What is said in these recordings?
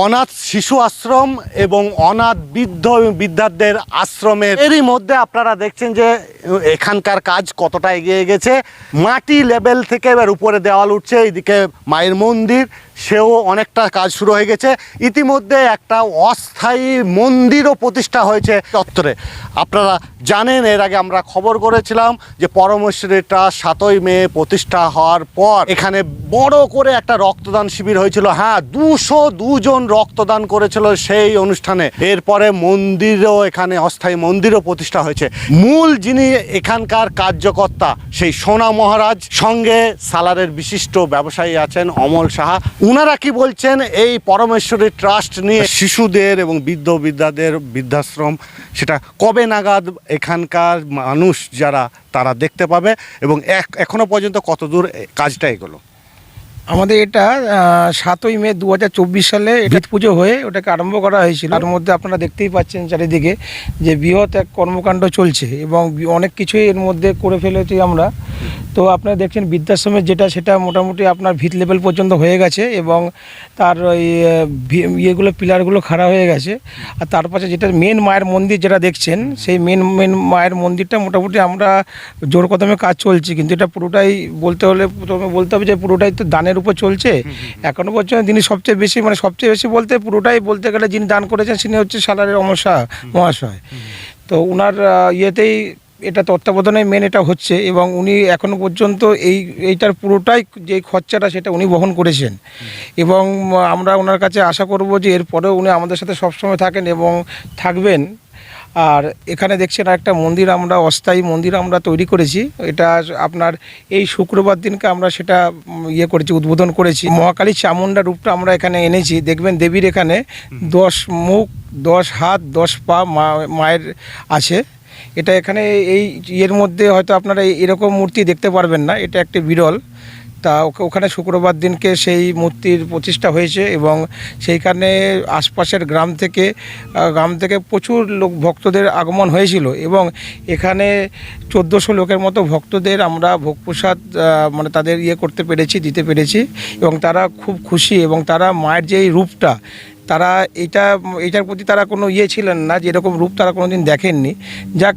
অনাথ শিশু আশ্রম এবং অনাথ বৃদ্ধ বৃদ্ধাদের আশ্রমের এরই মধ্যে আপনারা দেখছেন যে এখানকার কাজ কতটা এগিয়ে গেছে। মাটি লেভেল থেকে এবার উপরে দেওয়াল উঠছে, এইদিকে মায়ের মন্দির সেও অনেকটা কাজ শুরু হয়ে গেছে। ইতিমধ্যে একটা অস্থায়ী মন্দিরও প্রতিষ্ঠা হয়েছে চত্বরে। আপনারা জানেন, এর আগে আমরা খবর করেছিলাম যে পরমেশ্বরী ট্রাস্ট সাতই মে প্রতিষ্ঠা হওয়ার পর এখানে বড় করে একটা রক্তদান শিবির হয়েছিল। হ্যাঁ দুশো দুজন রক্তদান করেছিল সেই অনুষ্ঠানে। এরপরে মন্দিরও এখানে, অস্থায়ী মন্দিরও প্রতিষ্ঠা হয়েছে। মূল যিনি এখানকার কার্যকর্তা, সেই সোনা মহারাজ, সঙ্গে সালারের বিশিষ্ট ব্যবসায়ী আছেন অমল সাহা। উনারা কি বলছেন? এই পরমেশ্বরী ট্রাস্ট নিয়ে শিশুদের এবং বৃদ্ধ বৃদ্ধাদের বৃদ্ধাশ্রম, সেটা কবে নাগাদ এখানকার মানুষ যারা, তারা দেখতে পাবে এবং এক, এখনও পর্যন্ত কতদূর কাজটা এগোলো? আমাদের এটা সাতই মে দু হাজার চব্বিশ সালে ঈদ পুজো হয়ে ওটাকে আরম্ভ করা হয়েছিল। তার মধ্যে আপনারা দেখতেই পাচ্ছেন চারিদিকে যে বৃহৎ এক কর্মকাণ্ড চলছে এবং অনেক কিছুই এর মধ্যে করে ফেলেছি আমরা। তো আপনারা দেখছেন বৃদ্ধাশ্রমের যেটা সেটা মোটামুটি আপনার ভিত লেভেল পর্যন্ত হয়ে গেছে এবং তার ওই ইয়েগুলো পিলারগুলো খাড়া হয়ে গেছে। আর তার পাশে যেটা মেন মায়ের মন্দির যেটা দেখছেন সেই মেন মেন মায়ের মন্দিরটা মোটামুটি আমরা জোর কদমে কাজ চলছে। কিন্তু এটা পুরোটাই বলতে হলে প্রথমে বলতে হবে যে পুরোটাই তো দানের উপর চলছে। এখনও পর্যন্ত যিনি সবচেয়ে বেশি মানে সবচেয়ে বেশি বলতে পুরোটাই বলতে গেলে যিনি দান করেছেন তিনি হচ্ছে সালারের শাহ মহাশয়। তো ওনার ইয়েতেই এটা তত্ত্বাবধানে মেন এটা হচ্ছে এবং উনি এখনও পর্যন্ত এই এইটার পুরোটাই যে খরচাটা সেটা উনি বহন করেছেন। এবং আমরা ওনার কাছে আশা করব যে এরপরেও উনি আমাদের সাথে সবসময় থাকেন এবং থাকবেন। আর এখানে দেখছেন একটা মন্দির আমরা অস্থায়ী মন্দির আমরা তৈরি করেছি। এটা আপনার এই শুক্রবার দিনকে আমরা সেটা ইয়ে করেছি উদ্বোধন করেছি। মহাকালী চামুন্ডা রূপটা আমরা এখানে এনেছি। দেখবেন দেবীর এখানে দশ মুখ দশ হাত দশ পা মায়ের আছে। এটা এখানে এই ইয়ের মধ্যে হয়তো আপনারা এই- এরকম মূর্তি দেখতে পারবেন না। এটা একটা বিরল। তা ওখানে শুক্রবার দিনকে সেই মূর্তির প্রতিষ্ঠা হয়েছে এবং সেইখানে আশপাশের গ্রাম থেকে গ্রাম থেকে প্রচুর লোক ভক্তদের আগমন হয়েছিল এবং এখানে চোদ্দোশো লোকের মতো ভক্তদের আমরা ভোগ প্রসাদ মানে তাদের ইয়ে করতে পেরেছি, দিতে পেরেছি এবং তারা খুব খুশি এবং তারা মায়ের যে রূপটা, তারা এটা, এটার প্রতি তারা কোনো ইয়ে ছিলেন না যে এরকম রূপ তারা কোনোদিন দেখেননি। যাক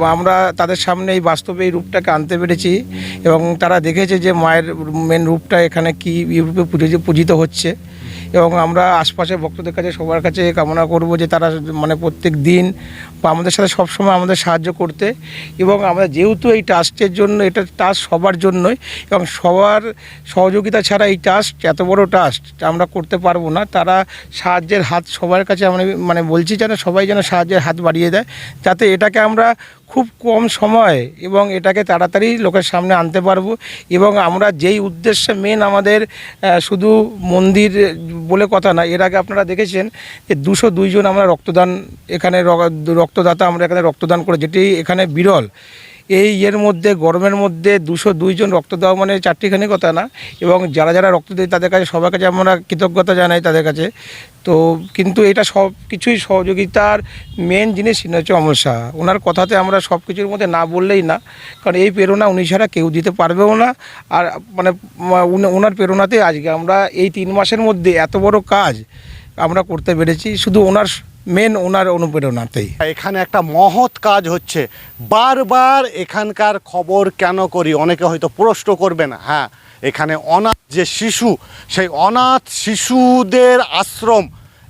আমরা তাদের সামনে এই বাস্তবে এই রূপটাকে আনতে পেরেছি এবং তারা দেখেছে যে মায়ের মেন রূপটা এখানে কী রূপে পূজি- পূজিত হচ্ছে। এবং আমরা আশপাশের ভক্তদের কাছে, সবার কাছে কামনা করব যে তারা মানে প্রত্যেক দিন বা আমাদের সাথে সবসময় আমাদের সাহায্য করতে। এবং আমরা যেহেতু এই ট্রাস্টের জন্য, এটা ট্রাস্ট সবার জন্যই, এবং সবার সহযোগিতা ছাড়া এই ট্রাস্ট এত বড় ট্রাস্ট আমরা করতে পারব না। তারা সাহায্যের হাত সবার কাছে আমরা মানে বলছি যেন সবাই যেন সাহায্যের হাত বাড়িয়ে দেয়, যাতে এটাকে আমরা খুব কম সময় এবং এটাকে তাড়াতাড়ি লোকের সামনে আনতে পারব এবং আমরা যেই উদ্দেশ্যে মেন আমাদের শুধু মন্দির বলে কথা না, এর আগে আপনারা দেখেছেন যে দুশো দুইজন আমরা রক্তদান এখানে রক্তদাতা আমরা এখানে রক্তদান করে, যেটি এখানে বিরল। এই ইয়ের মধ্যে, গরমের মধ্যে দুশো দুইজন রক্ত দেওয়া মানে চারটিখানি কথা না, এবং যারা যারা রক্ত দেয় তাদের কাছে, সবার কাছে আমরা কৃতজ্ঞতা জানাই তাদের কাছে। তো কিন্তু এটা সব কিছুই সহযোগিতার মেন জিনিস হচ্ছে অমর শাহ। ওনার কথাতে আমরা সব কিছুর মধ্যে না বললেই না, কারণ এই প্রেরণা উনি ছাড়া কেউ দিতে পারবেও না। আর মানে ওনার প্রেরণাতে আজকে আমরা এই তিন মাসের মধ্যে এত বড় কাজ আমরা করতে পেরেছি। শুধু ওনার মেন ওনার অনুপ্রেরণাতেই এখানে একটা মহৎ কাজ হচ্ছে। বারবার এখানকার খবর কেন করি? অনেকে হয়তো প্রশ্ন করবেন হ্যাঁ এখানে অনাথ যে শিশু, সেই অনাথ শিশুদের আশ্রম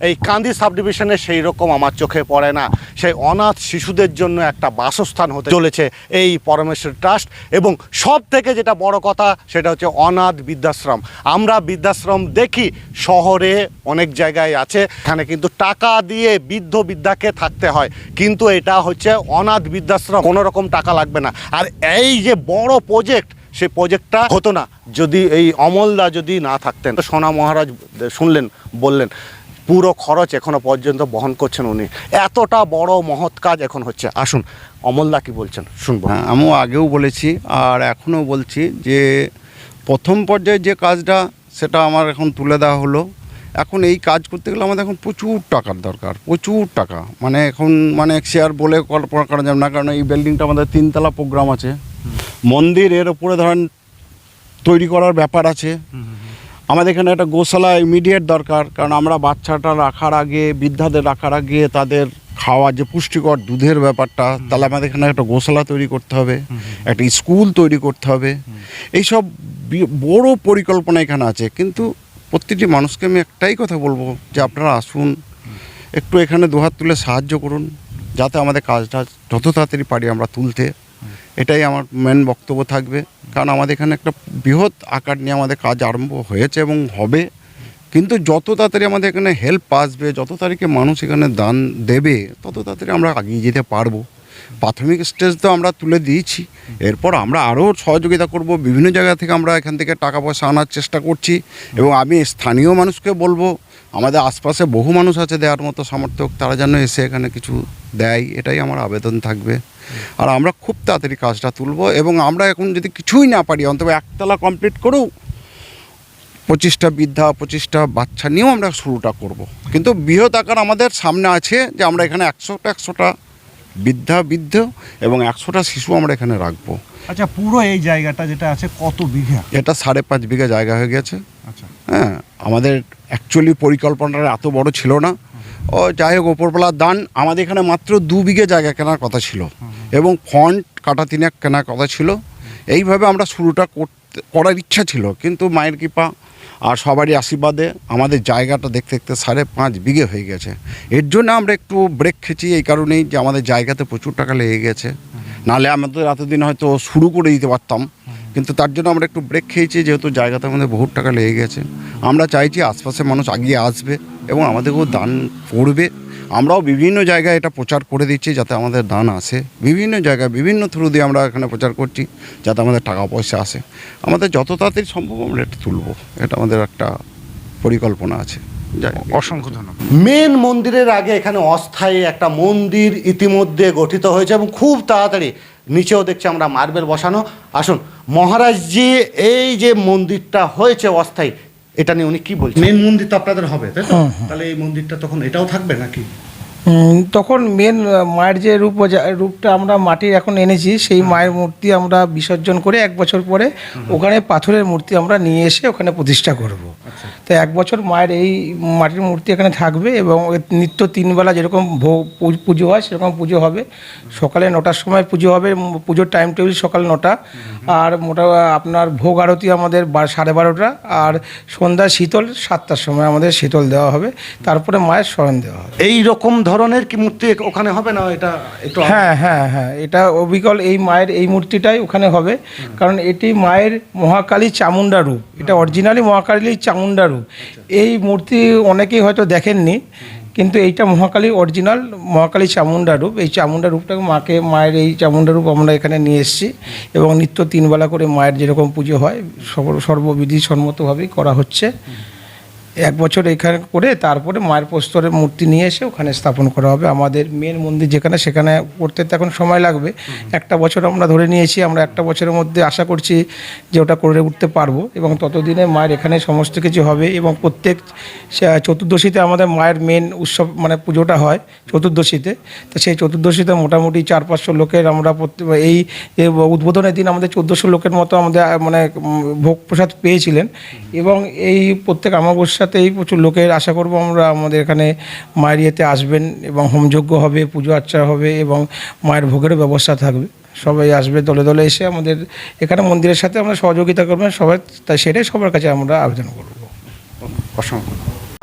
এই কান্দি সাব ডিভিশনে সেই রকম আমার চোখে পড়ে না। সেই অনাথ শিশুদের জন্য একটা বাসস্থান হতে চলেছে এই পরমেশ্বর ট্রাস্ট এবং সব থেকে যেটা বড় কথা সেটা হচ্ছে অনাথ বৃদ্ধাশ্রম। আমরা বৃদ্ধাশ্রম দেখি, শহরে অনেক জায়গায় আছে, এখানে কিন্তু টাকা দিয়ে বৃদ্ধ বৃদ্ধাকে থাকতে হয়। কিন্তু এটা হচ্ছে অনাথ বৃদ্ধাশ্রম, কোনো রকম টাকা লাগবে না। আর এই যে বড় প্রজেক্ট, সেই প্রজেক্টটা হতো না। যদি এই অমলদা যদি না থাকতেন, সোনা মহারাজ শুনলেন, বললেন পুরো খরচ এখনও পর্যন্ত বহন করছেন উনি। এতটা বড় মহৎ কাজ এখন হচ্ছে। আসুন অমলদা কি বলছেন? শুনব। হ্যাঁ আমিও আগেও বলেছি আর এখনও বলছি যে প্রথম পর্যায়ে যে কাজটা সেটা আমার এখন তুলে দেওয়া হলো। এখন এই কাজ করতে গেলে আমাদের এখন প্রচুর টাকার দরকার প্রচুর টাকা। মানে এখন মানে শেয়ার বলে কল্পনা করা যাবে না কারণ এই বিল্ডিংটা আমাদের তিনতলা প্রোগ্রাম আছে। মন্দির এর উপরে ধরেন তৈরি করার ব্যাপার আছে। আমাদের এখানে একটা গোশালা ইমিডিয়েট দরকার কারণ আমরা বাচ্চাটা রাখার আগে বৃদ্ধাদের রাখার আগে তাদের খাওয়া যে পুষ্টিকর দুধের ব্যাপারটা তাহলে আমাদের এখানে একটা গোশালা তৈরি করতে হবে একটা স্কুল তৈরি করতে হবে। এইসব বড় পরিকল্পনা এখানে আছে কিন্তু প্রত্যেকটি মানুষকে আমি একটাই কথা বলব যে আপনারা আসুন একটু এখানে দুহাত তুলে সাহায্য করুন যাতে আমাদের কাজটা যত তাড়াতাড়ি পারি আমরা তুলতে। এটাই আমার মেন বক্তব্য থাকবে। কারণ আমাদের এখানে একটা বৃহৎ আকার নিয়ে আমাদের কাজ আরম্ভ হয়েছে এবং হবে। কিন্তু যত তাড়াতাড়ি আমাদের এখানে হেল্প আসবে, যত তারিখে মানুষ এখানে দান দেবে, তত তাড়াতাড়ি আমরা এগিয়ে যেতে পারব। প্রাথমিক স্টেজ তো আমরা তুলে দিয়েছি। এরপর আমরা আরও সহযোগিতা করব। বিভিন্ন জায়গা থেকে আমরা এখান থেকে টাকা পয়সা আনার চেষ্টা করছি এবং আমি স্থানীয় মানুষকে বলব, আমাদের আশপাশে বহু মানুষ আছে দেওয়ার মতো সামর্থ্য, তারা যেন এসে এখানে কিছু দেয়। এটাই আমার আবেদন থাকবে। আর আমরা খুব তাড়াতাড়ি কাজটা তুলব এবং আমরা এখন যদি কিছুই না পারি অন্তত একতলা কমপ্লিট করেও পঁচিশটা বৃদ্ধা পঁচিশটা বাচ্চা নিয়েও আমরা শুরুটা করব। কিন্তু বৃহৎ আকার আমাদের সামনে আছে যে আমরা এখানে একশোটা একশোটা বৃদ্ধা বৃদ্ধ এবং একশোটা শিশু আমরা এখানে রাখব। আচ্ছা পুরো এই জায়গাটা যেটা আছে কত বিঘা? এটা সাড়ে পাঁচ বিঘা জায়গা হয়ে গেছে। আচ্ছা। হ্যাঁ আমাদের অ্যাকচুয়ালি পরিকল্পনাটা এত বড় ছিল না। ও যাই হোক ওপরবেলার দান আমাদের এখানে মাত্র দু বিঘে জায়গা কেনার কথা ছিল। এবং ফন্ট কাটা তিনেক কেনার কথা ছিল। এইভাবে আমরা শুরুটা করতে, করার ইচ্ছা ছিল। কিন্তু মায়ের কৃপা আর সবারই আশীর্বাদে আমাদের জায়গাটা দেখতে দেখতে সাড়ে পাঁচ বিঘে হয়ে গেছে। এর জন্য আমরা একটু ব্রেক খেয়েছি এই কারণেই যে আমাদের জায়গাতে প্রচুর টাকা লেগে গেছে। নাহলে আমাদের এতদিন হয়তো শুরু করে দিতে পারতাম। কিন্তু তার জন্য আমরা একটু ব্রেক খেয়েছি, যেহেতু জায়গাতে আমাদের বহুত টাকা লেগে গেছে। আমরা চাইছি আশপাশের মানুষ আগিয়ে আসবে। এবং আমাদেরকেও দান করবে। আমরাও বিভিন্ন জায়গায় এটা প্রচার করে দিচ্ছি যাতে আমাদের দান আসে। বিভিন্ন জায়গায় বিভিন্ন থ্রু দিয়ে আমরা এখানে প্রচার করছি যাতে আমাদের টাকা পয়সা আসে। আমাদের যত তাড়াতাড়ি সম্ভব আমরা এটা তুলবো। এটা আমাদের একটা পরিকল্পনা আছে। যাই হোক। অসংখ্য ধন্যবাদ। মেন মন্দিরের আগে এখানে অস্থায়ী একটা মন্দির ইতিমধ্যে গঠিত হয়েছে এবং খুব তাড়াতাড়ি নিচেও দেখছি আমরা মার্বেল বসানো। আসুন মহারাজজি এই যে মন্দিরটা হয়েছে অস্থায়ী এটা নিয়ে উনি কি বলছেন? মেন মন্দির তো আপনাদের হবে তাই তো? তাহলে এই মন্দিরটা তখন এটাও থাকবে নাকি? তখন মেন মায়ের যে রূপ রূপটা আমরা মাটির এখন এনেছি সেই মায়ের মূর্তি আমরা বিসর্জন করে এক বছর পরে ওখানে পাথরের মূর্তি আমরা নিয়ে এসে ওখানে প্রতিষ্ঠা করব। তো এক বছর মায়ের এই মাটির মূর্তি এখানে থাকবে এবং নিত্য তিনবেলা যেরকম ভোগ পুজো হয় সেরকম পুজো হবে। সকালে নটার সময় পুজো হবে পুজোর টাইম টেবিল সকাল নটা। আর মোটা আপনার ভোগ আরতি আমাদের সাড়ে বারোটা। আর সন্ধ্যা শীতল সাতটার সময় আমাদের শীতল দেওয়া হবে। তারপরে মায়ের স্মরণ দেওয়া হবে। এই রকম ধরনের কি মূর্তি ওখানে হবে না এটা একটু হ্যাঁ হ্যাঁ হ্যাঁ। এটা অবিকল এই মায়ের এই মূর্তিটাই ওখানে হবে। কারণ এটি মায়ের মহাকালী চামুন্ডা রূপ। এটা অরিজিনালি মহাকালী চামুন্ডা রূপ। এই মূর্তি অনেকেই হয়তো দেখেননি কিন্তু এইটা মহাকালী অরিজিনাল মহাকালী চামুন্ডা রূপ। এই চামুন্ডা রূপটাকে মাকে মায়ের এই চামুন্ডা রূপ আমরা এখানে নিয়ে এসেছি এবং নিত্য তিনবেলা করে মায়ের যেরকম পুজো হয় সর্ব- সর্ববিধি সম্মতভাবেই করা হচ্ছে। এক বছর এখানে করে তারপরে মায়ের প্রস্তরের মূর্তি নিয়ে এসে ওখানে স্থাপন করা হবে। আমাদের মেন মন্দির যেখানে, সেখানে করতে তো এখন সময় লাগবে। একটা বছর আমরা ধরে নিয়েছি, আমরা একটা বছরের মধ্যে আশা করছি যে ওটা করে উঠতে পারব এবং ততদিনে মায়ের এখানে সমস্ত কিছু হবে এবং প্রত্যেক চতুর্দশীতে আমাদের মায়ের মেন উৎসব মানে পুজোটা হয় চতুর্দশীতে। তো সেই চতুর্দশীতে মোটামুটি চার পাঁচশো লোকের আমরা এই উদ্বোধনের দিন আমাদের চোদ্দোশো লোকের মতো আমাদের মানে ভোগ প্রসাদ পেয়েছিলেন। এবং এই প্রত্যেক অমাবস্যাতেই প্রচুর লোকের আশা করব আমরা আমাদের এখানে মায়ের ইয়েতে আসবেন এবং হোমযজ্ঞ হবে, পুজো আর্চা হবে এবং মায়ের ভোগেরও ব্যবস্থা থাকবে। সবাই আসবে দলে দলে এসে আমাদের এখানে মন্দিরের সাথে আমরা সহযোগিতা করবেন, সবাই তাই সেটাই সবার কাছে আমরা আবেদন করব। অসংখ্য।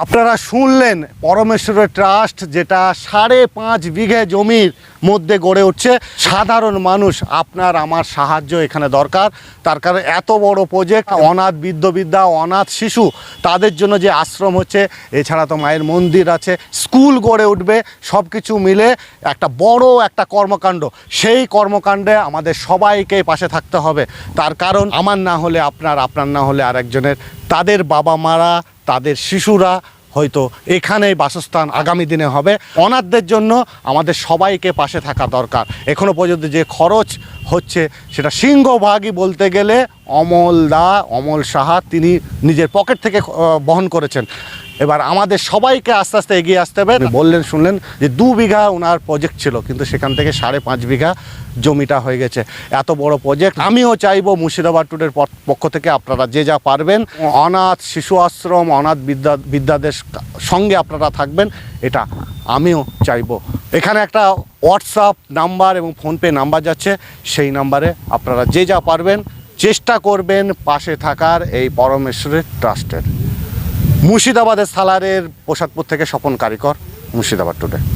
আপনারা শুনলেন পরমেশ্বরের ট্রাস্ট, যেটা সাড়ে পাঁচ বিঘে জমির মধ্যে গড়ে উঠছে। সাধারণ মানুষ আপনার, আমার সাহায্য এখানে দরকার। তার কারণে এত বড় প্রজেক্ট অনাথ বৃদ্ধবিদ্যা অনাথ, শিশু, তাদের জন্য যে আশ্রম হচ্ছে, এছাড়া তো মায়ের মন্দির আছে, স্কুল গড়ে উঠবে সব কিছু মিলে একটা বড় একটা কর্মকাণ্ড। সেই কর্মকাণ্ডে আমাদের সবাইকে পাশে থাকতে হবে। তার কারণ আমার না হলে আপনার আপনার না হলে আরেকজনের তাদের বাবা মারা, তাদের শিশুরা হয়তো এখানেই বাসস্থান আগামী দিনে হবে। অনাথদের জন্য আমাদের সবাইকে পাশে থাকা দরকার। এখনও পর্যন্ত যে খরচ হচ্ছে সেটা সিংহভাগই বলতে গেলে অমল দা, অমল সাহা, তিনি নিজের পকেট থেকে বহন করেছেন। এবার আমাদের সবাইকে আস্তে আস্তে এগিয়ে আসতে হবে। বললেন, শুনলেন যে দু বিঘা ওনার প্রজেক্ট ছিল, কিন্তু সেখান থেকে সাড়ে পাঁচ বিঘা জমিটা হয়ে গেছে। এত বড় প্রজেক্ট আমিও চাইব মুর্শিদাবাদ টুডের পক্ষ থেকে আপনারা যে যা পারবেন, অনাথ শিশু আশ্রম, অনাথ বিদ্যা বিদ্যাদের সঙ্গে আপনারা থাকবেন, এটা আমিও চাইব। এখানে একটা হোয়াটসঅ্যাপ নাম্বার এবং ফোনপে নাম্বার যাচ্ছে, সেই নাম্বারে আপনারা যে যা পারবেন, চেষ্টা করবেন পাশে থাকার এই পরমেশ্বরের ট্রাস্টের মুর্শিদাবাদের সালারের পোশাকপুর থেকে স্বপন কারিকর মুর্শিদাবাদ টুডে